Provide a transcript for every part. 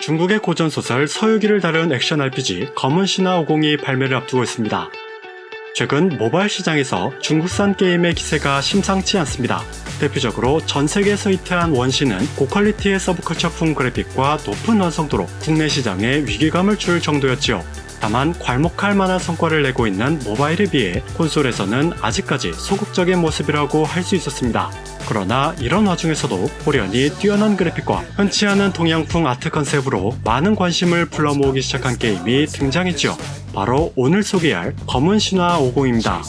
중국의 고전소설 서유기를 다룬 액션 RPG 검은 신화 502 발매를 앞두고 있습니다. 최근 모바일 시장에서 중국산 게임의 기세가 심상치 않습니다. 대표적으로 전 세계에서 히트한 원신은 고퀄리티의 서브컬처풍 그래픽과 높은 완성도로 국내 시장에 위기감을 줄 정도였지요. 다만 괄목할 만한 성과를 내고 있는 모바일에 비해 콘솔에서는 아직까지 소극적인 모습이라고 할 수 있었습니다. 그러나 이런 와중에서도 호련히 뛰어난 그래픽과 흔치 않은 동양풍 아트 컨셉으로 많은 관심을 불러 모으기 시작한 게임이 등장했지요. 바로 오늘 소개할 검은 신화 50입니다.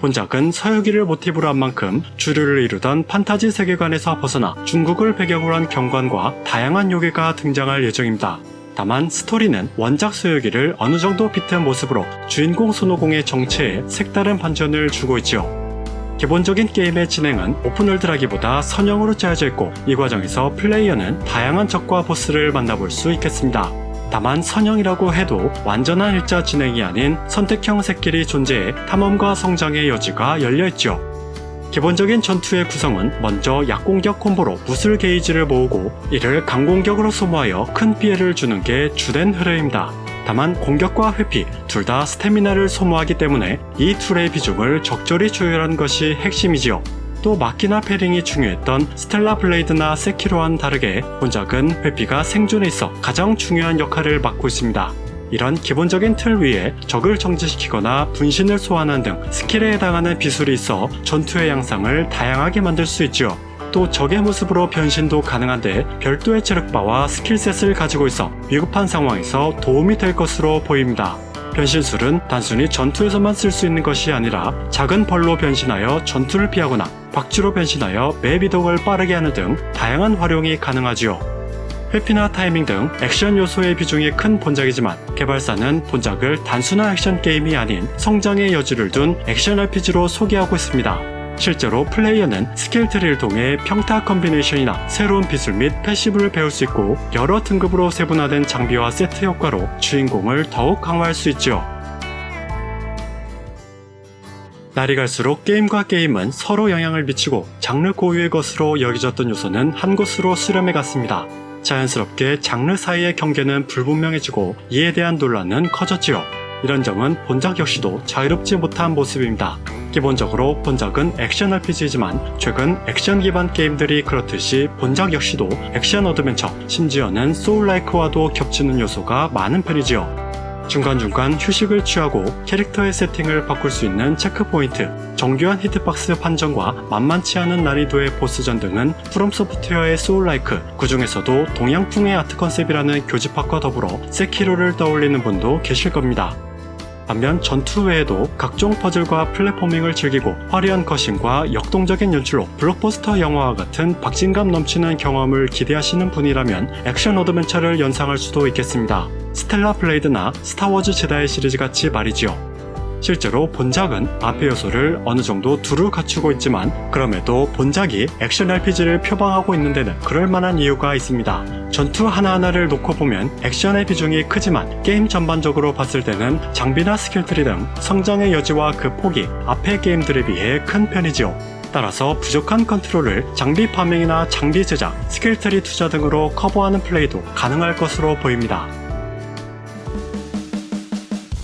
본작은 서유기를 모티브로 한 만큼 주류를 이루던 판타지 세계관에서 벗어나 중국을 배경으로 한 경관과 다양한 요괴가 등장할 예정입니다. 다만 스토리는 원작 서유기를 어느 정도 비트한 모습으로 주인공 손오공의 정체에 색다른 반전을 주고 있지요. 기본적인 게임의 진행은 오픈월드라기보다 선형으로 짜여져 있고 이 과정에서 플레이어는 다양한 적과 보스를 만나볼 수 있겠습니다. 다만 선형이라고 해도 완전한 일자 진행이 아닌 선택형 샛길이 존재해 탐험과 성장의 여지가 열려있죠. 기본적인 전투의 구성은 먼저 약공격 콤보로 무술 게이지를 모으고 이를 강공격으로 소모하여 큰 피해를 주는 게 주된 흐름입니다. 다만 공격과 회피 둘 다 스태미나를 소모하기 때문에 이 툴의 비중을 적절히 조율한 것이 핵심이지요. 또 마키나 페링이 중요했던 스텔라 블레이드나 세키로와는 다르게 본작은 회피가 생존에 있어 가장 중요한 역할을 맡고 있습니다. 이런 기본적인 틀 위에 적을 정지시키거나 분신을 소환하는 등 스킬에 해당하는 비술이 있어 전투의 양상을 다양하게 만들 수 있지요. 또 적의 모습으로 변신도 가능한데 별도의 체력바와 스킬셋을 가지고 있어 위급한 상황에서 도움이 될 것으로 보입니다. 변신술은 단순히 전투에서만 쓸 수 있는 것이 아니라 작은 벌로 변신하여 전투를 피하거나 박쥐로 변신하여 맵 이동을 빠르게 하는 등 다양한 활용이 가능하지요. 회피나 타이밍 등 액션 요소의 비중이 큰 본작이지만 개발사는 본작을 단순한 액션 게임이 아닌 성장의 여지를 둔 액션 RPG로 소개하고 있습니다. 실제로 플레이어는 스킬 트리를 통해 평타 컨비네이션이나 새로운 기술 및 패시브를 배울 수 있고 여러 등급으로 세분화된 장비와 세트 효과로 주인공을 더욱 강화할 수 있죠. 날이 갈수록 게임과 게임은 서로 영향을 미치고 장르 고유의 것으로 여겨졌던 요소는 한 곳으로 수렴해 갔습니다. 자연스럽게 장르 사이의 경계는 불분명해지고 이에 대한 논란은 커졌지요. 이런 점은 본작 역시도 자유롭지 못한 모습입니다. 기본적으로 본작은 액션 RPG이지만 최근 액션 기반 게임들이 그렇듯이 본작 역시도 액션 어드벤처, 심지어는 소울라이크와도 겹치는 요소가 많은 편이지요. 중간중간 휴식을 취하고 캐릭터의 세팅을 바꿀 수 있는 체크포인트, 정교한 히트박스 판정과 만만치 않은 난이도의 보스전 등은 프롬소프트웨어의 소울라이크, 그 중에서도 동양풍의 아트 컨셉이라는 교집합과 더불어 세키로를 떠올리는 분도 계실 겁니다. 반면 전투 외에도 각종 퍼즐과 플랫포밍을 즐기고 화려한 컷신과 역동적인 연출로 블록버스터 영화와 같은 박진감 넘치는 경험을 기대하시는 분이라면 액션 어드벤처를 연상할 수도 있겠습니다. 스텔라 블레이드나 스타워즈 제다이 시리즈 같이 말이지요. 실제로 본작은 앞의 요소를 어느 정도 두루 갖추고 있지만 그럼에도 본작이 액션 RPG를 표방하고 있는 데는 그럴 만한 이유가 있습니다. 전투 하나하나를 놓고 보면 액션의 비중이 크지만 게임 전반적으로 봤을 때는 장비나 스킬트리 등 성장의 여지와 그 폭이 앞의 게임들에 비해 큰 편이지요. 따라서 부족한 컨트롤을 장비 파밍이나 장비 제작, 스킬트리 투자 등으로 커버하는 플레이도 가능할 것으로 보입니다.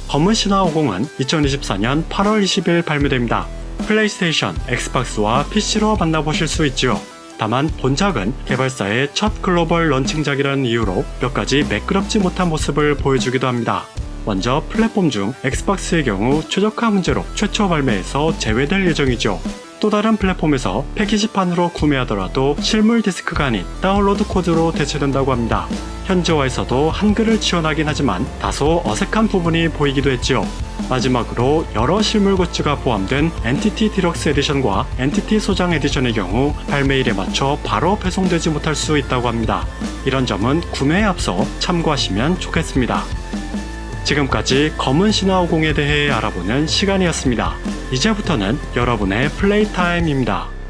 검은 신화 50은 2024년 8월 20일 발매됩니다. 플레이스테이션, 엑스박스와 PC로 만나보실 수 있지요. 다만 본작은 개발사의 첫 글로벌 런칭작이라는 이유로 몇 가지 매끄럽지 못한 모습을 보여주기도 합니다. 먼저 플랫폼 중 엑스박스의 경우 최적화 문제로 최초 발매에서 제외될 예정이죠. 또 다른 플랫폼에서 패키지판으로 구매하더라도 실물 디스크가 아닌 다운로드 코드로 대체된다고 합니다. 현지화에서도 한글을 지원하긴 하지만 다소 어색한 부분이 보이기도 했지요. 마지막으로 여러 실물 굿즈가 포함된 엔티티 디럭스 에디션과 엔티티 소장 에디션의 경우 발매일에 맞춰 바로 배송되지 못할 수 있다고 합니다. 이런 점은 구매에 앞서 참고하시면 좋겠습니다. 지금까지 검은 신화 50에 대해 알아보는 시간이었습니다. 이제부터는 여러분의 플레이 타임입니다.